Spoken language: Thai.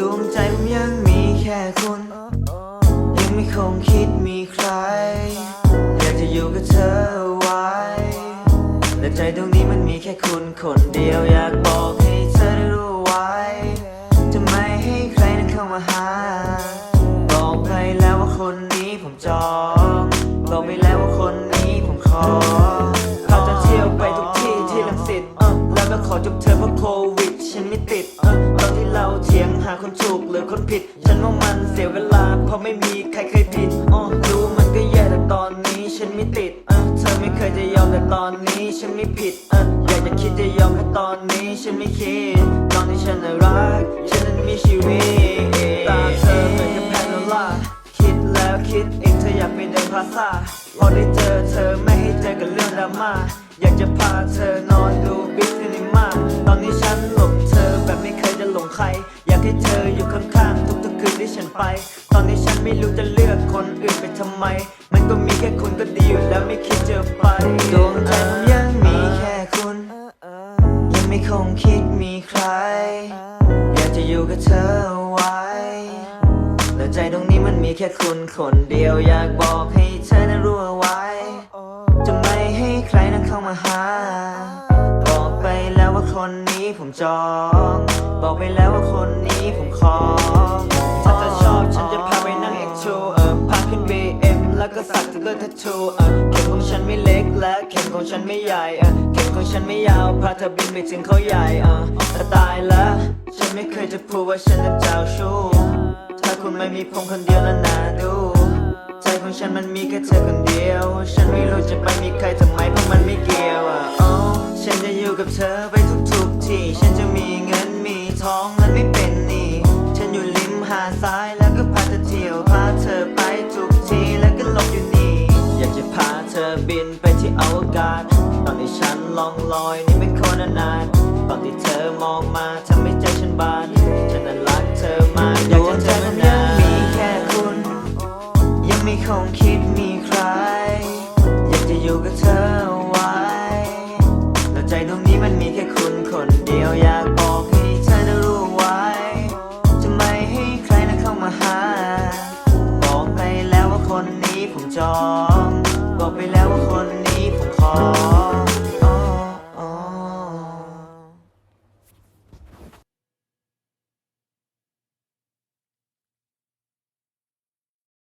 ผมยังมีแค่คุณ ยังไม่คงคิดมีใคร อยากจะอยู่กับเธอไว้แต่ใจตรงนี้มันมีแค่คุณคนเดียวอยากบอกให้เธอได้รู้ไว้ จะไม่ให้ใครนั้นเข้ามาหา บอกไปแล้วว่าคนนี้ผมจอง บอกไปแล้วว่าคนนี้ผมขอพาเธอเที่ยวไปทุกที่ที่ลังสิตเออแล้วก็ขอจบเธอเพราะโควิดฉันไม่ติดเออ เราเถียงหาคนถูกหรือคนผิด ฉันว่ามันเสียเวลา เพราะไม่มีใครเคยผิดอ๋อรู้มันก็แย่แต่ตอนนี้ฉันไม่ติดเออเธอไม่เคยจะยอมแต่ตอนนี้ฉันไม่ผิดเอออยากจะคิดจะยอมแค่ตอนนี้ฉันไม่คิด ตอนที่ฉันรัก ฉันนั้นมีชีวิตตาเธอเหมือนกับแพนโนล่าคิดแล้วคิดเอีกเธออยากไปเดินพาซาพอได้เจอเธอไม่ให้เจอกับเรื่องดราม่าอยากจะพาเธอนอนดูบิ๊ก ตอนนี้ฉันไม่รู้จะเลือกคนอื่นไปทำไม มันก็มีแค่คุณก็ดีอยู่แล้วไม่คิดจะไปดวงใจผมยังมีแค่คุณ ยังไม่คงคิดมีใคร อยากจะอยู่กับเธอไว้ แต่ใจตรงนี้มันมีแค่คุณคนเดียวอยากบอกให้เธอนั้นรู้เอาไว้ จะไม่ให้ใครนั้นเข้ามาหาบอกไปแล้วว่าคนนี้ผมจอง บอกไปแล้วว่าคนนี้ผมขอถ้ ทัตทูเออเข็มของฉันไม่เล็กและเข็มของฉันไม่ใหญ่เออเข็มของฉันไม่ยาวพาเธอบินไปถึงเขาใหญ่เออแต่ตายแล้วฉันไม่เคยจะพูดว่าฉันจะเจ้าชู้ถ้าคุณไม่มีผมคนเดียวแล้วน่าดูใจของฉันมันมีแค่เธอคนเดียว ฉันไม่รู้จะไปมีใครทำไมเพราะมันไม่เกี่ยวอะโอ้ฉันจะอยู่กับเธอไปทุกๆที่ ฉันจะมีเงินมีทองและไม่เป็นหนี้ฉันอยู่ริมหาดทรายแล้วก็พาเธอเที่ยวพาเธอไปทุกที่แล้วก็หลบอยู่นี่ ธอบินไปที่อวกาศ ตอนที่ฉันลองลอยนี่ไม่คนนาน ตอนที่เธอมองมาทำให้ใจฉันบาน ฉันนั้นรักเธอมาอยากจะเจอมานานมีแค่คุณ ยังไม่คงคิดมีใคร อยากจะอยู่กับเธอไว้แต่ใจตรงนี้มันมีแค่คุณคนเดียวอยากบอก